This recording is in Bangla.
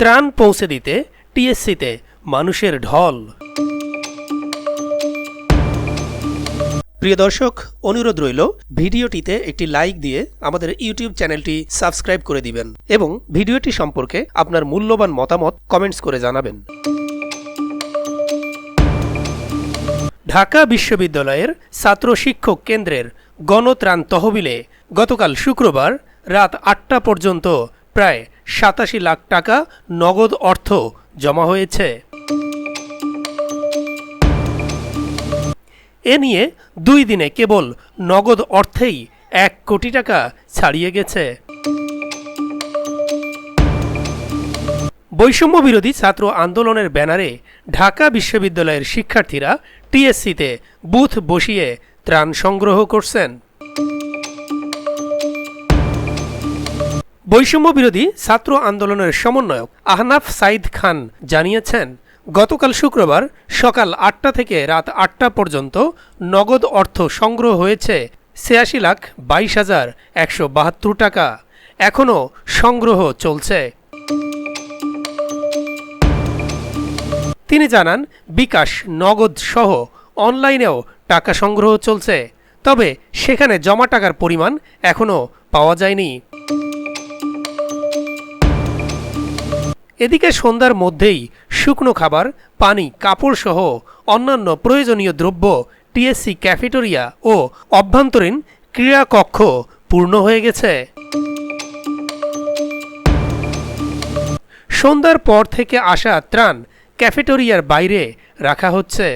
ত্রাণ পৌঁছে দিতে টিএসসিতে মানুষের ঢল। প্রিয় দর্শক অনুরোধ রইল ভিডিওটিতে একটি লাইক দিয়ে আমাদের ইউটিউব চ্যানেলটি সাবস্ক্রাইব করে দিবেন এবং ভিডিওটি সম্পর্কে আপনার মূল্যবান মতামত কমেন্টস করে জানাবেন। ঢাকা বিশ্ববিদ্যালয়ের ছাত্র শিক্ষক কেন্দ্রের গণত্রাণ তহবিলে গতকাল শুক্রবার রাত আটটা পর্যন্ত প্রায় সাতাশি লাখ টাকা নগদ অর্থ জমা হয়েছে। এ নিয়ে দুই দিনে কেবল নগদ অর্থেই এক কোটি টাকা ছাড়িয়ে গেছে। বৈষম্য বিরোধী ছাত্র আন্দোলনের ব্যানারে ঢাকা বিশ্ববিদ্যালয়ের শিক্ষার্থীরা টিএসসিতে বুথ বসিয়ে ত্রাণ সংগ্রহ করছেন। বৈষম্য বিরোধী ছাত্র আন্দোলনের সমন্বয়ক আহনাফ সাইদ খান জানিয়েছেন, গতকাল শুক্রবার সকাল আটটা থেকে রাত আটটা পর্যন্ত নগদ অর্থ সংগ্রহ হয়েছে ছিয়াশি লাখ বাইশ হাজার একশো বাহাত্তর টাকা। এখনও সংগ্রহ চলছে। তিনি জানান, বিকাশ নগদ সহ অনলাইনেও টাকা সংগ্রহ চলছে, তবে সেখানে জমা টাকার পরিমাণ এখনও পাওয়া যায়নি। এদিকে সন্ধ্যার মধ্যেই শুকনো খাবার, পানি, কাপড় সহ অন্যান্য প্রয়োজনীয় দ্রব্য টিএসসি ক্যাফেটেরিয়া ও অভ্যন্তরীণ ক্রীড়া কক্ষ পূর্ণ হয়ে গেছে। সন্ধ্যার পর থেকে আসা ত্রাণ ক্যাফেটেরিয়ার বাইরে রাখা হচ্ছে।